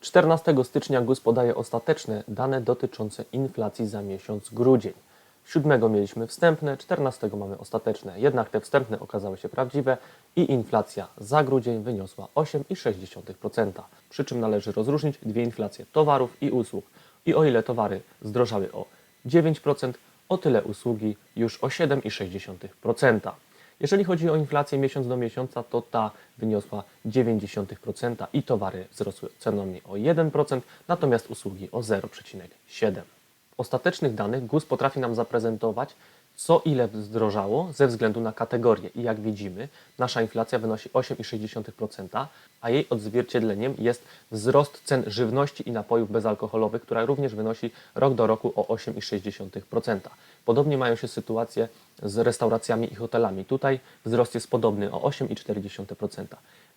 14 stycznia GUS podaje ostateczne dane dotyczące inflacji za miesiąc grudzień. 7 mieliśmy wstępne, 14 mamy ostateczne. Jednak te wstępne okazały się prawdziwe i inflacja za grudzień wyniosła 8,6%. Przy czym należy rozróżnić dwie inflacje towarów i usług. I o ile towary zdrożały o 9%, o tyle usługi już o 7,6%. Jeżeli chodzi o inflację miesiąc do miesiąca, to ta wyniosła 0,9% i towary wzrosły cenami o 1%, natomiast usługi o 0,7%. W ostatecznych danych GUS potrafi nam zaprezentować, co ile zdrożało ze względu na kategorię. I jak widzimy, nasza inflacja wynosi 8,6%, a jej odzwierciedleniem jest wzrost cen żywności i napojów bezalkoholowych, która również wynosi rok do roku o 8,6%. Podobnie mają się sytuacje z restauracjami i hotelami. Tutaj wzrost jest podobny o 8,4%.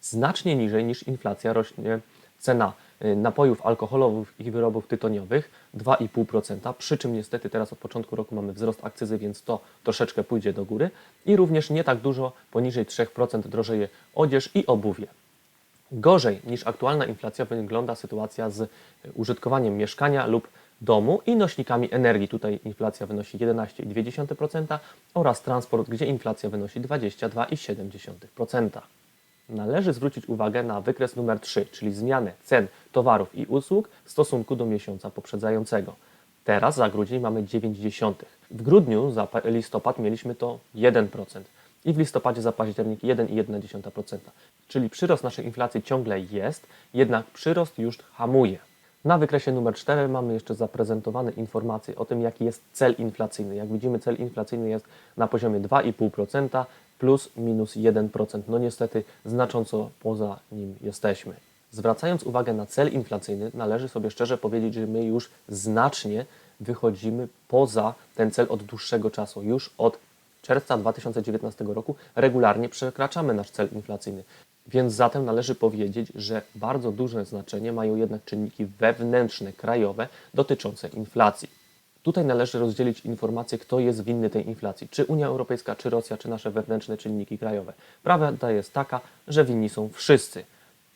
Znacznie niżej niż inflacja rośnie cena napojów alkoholowych i wyrobów tytoniowych 2,5%, przy czym niestety teraz od początku roku mamy wzrost akcyzy, więc to troszeczkę pójdzie do góry i również nie tak dużo, poniżej 3% drożeje odzież i obuwie. Gorzej niż aktualna inflacja wygląda sytuacja z użytkowaniem mieszkania lub domu i nośnikami energii. Tutaj inflacja wynosi 11,2% oraz transport, gdzie inflacja wynosi 22,7%. Należy zwrócić uwagę na wykres numer 3, czyli zmianę cen towarów i usług w stosunku do miesiąca poprzedzającego. Teraz za grudzień mamy 0,9. W grudniu za pa- listopad mieliśmy to 1% i w listopadzie za październik 1,1%. Czyli przyrost naszej inflacji ciągle jest, jednak przyrost już hamuje. Na wykresie numer 4 mamy jeszcze zaprezentowane informacje o tym, jaki jest cel inflacyjny. Jak widzimy, cel inflacyjny jest na poziomie 2,5% plus minus 1%. No niestety znacząco poza nim jesteśmy. Zwracając uwagę na cel inflacyjny, należy sobie szczerze powiedzieć, że my już znacznie wychodzimy poza ten cel od dłuższego czasu. Już od czerwca 2019 roku regularnie przekraczamy nasz cel inflacyjny. Więc zatem należy powiedzieć, że bardzo duże znaczenie mają jednak czynniki wewnętrzne, krajowe dotyczące inflacji. Tutaj należy rozdzielić informacje, kto jest winny tej inflacji. Czy Unia Europejska, czy Rosja, czy nasze wewnętrzne czynniki krajowe. Prawda jest taka, że winni są wszyscy.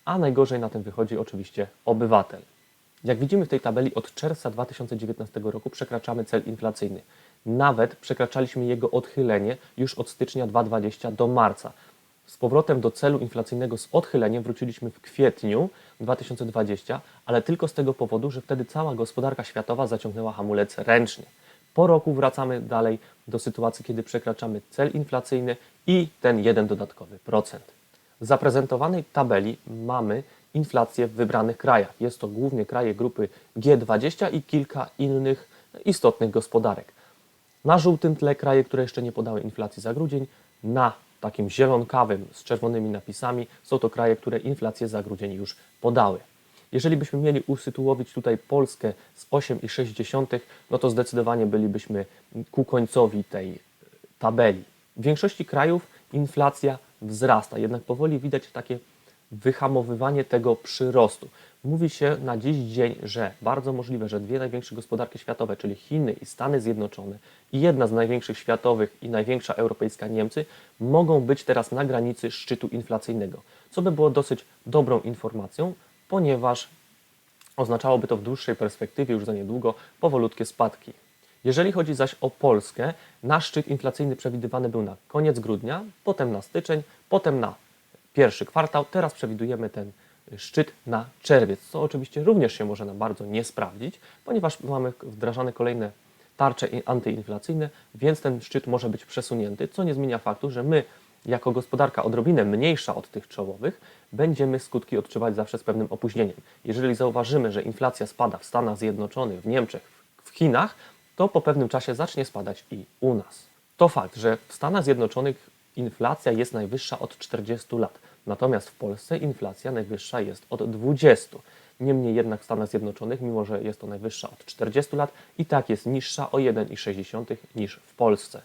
A najgorzej na tym wychodzi oczywiście obywatel. Jak widzimy w tej tabeli, od czerwca 2019 roku przekraczamy cel inflacyjny. Nawet przekraczaliśmy jego odchylenie już od stycznia 2020 do marca. Z powrotem do celu inflacyjnego z odchyleniem wróciliśmy w kwietniu 2020, ale tylko z tego powodu, że wtedy cała gospodarka światowa zaciągnęła hamulec ręcznie. Po roku wracamy dalej do sytuacji, kiedy przekraczamy cel inflacyjny i ten jeden dodatkowy procent. W zaprezentowanej tabeli mamy inflację w wybranych krajach. Jest to głównie kraje grupy G20 i kilka innych istotnych gospodarek. Na żółtym tle kraje, które jeszcze nie podały inflacji za grudzień, na takim zielonkawym z czerwonymi napisami są to kraje, które inflację za grudzień już podały. Jeżeli byśmy mieli usytuować tutaj Polskę z 8,6, no to zdecydowanie bylibyśmy ku końcowi tej tabeli. W większości krajów inflacja wzrasta, jednak powoli widać takie wyhamowywanie tego przyrostu. Mówi się na dziś dzień, że bardzo możliwe, że dwie największe gospodarki światowe, czyli Chiny i Stany Zjednoczone i jedna z największych światowych i największa europejska Niemcy, mogą być teraz na granicy szczytu inflacyjnego, co by było dosyć dobrą informacją, ponieważ oznaczałoby to w dłuższej perspektywie, już za niedługo, powolutkie spadki. Jeżeli chodzi zaś o Polskę, nasz szczyt inflacyjny przewidywany był na koniec grudnia, potem na styczeń, potem na pierwszy kwartał. Teraz przewidujemy ten szczyt na czerwiec, co oczywiście również się może nam bardzo nie sprawdzić, ponieważ mamy wdrażane kolejne tarcze antyinflacyjne, więc ten szczyt może być przesunięty, co nie zmienia faktu, że my jako gospodarka odrobinę mniejsza od tych czołowych, będziemy skutki odczuwać zawsze z pewnym opóźnieniem. Jeżeli zauważymy, że inflacja spada w Stanach Zjednoczonych, w Niemczech, w Chinach, to po pewnym czasie zacznie spadać i u nas. To fakt, że w Stanach Zjednoczonych inflacja jest najwyższa od 40 lat, natomiast w Polsce inflacja najwyższa jest od 20. Niemniej jednak w Stanach Zjednoczonych, mimo że jest to najwyższa od 40 lat, i tak jest niższa o 1,6 niż w Polsce.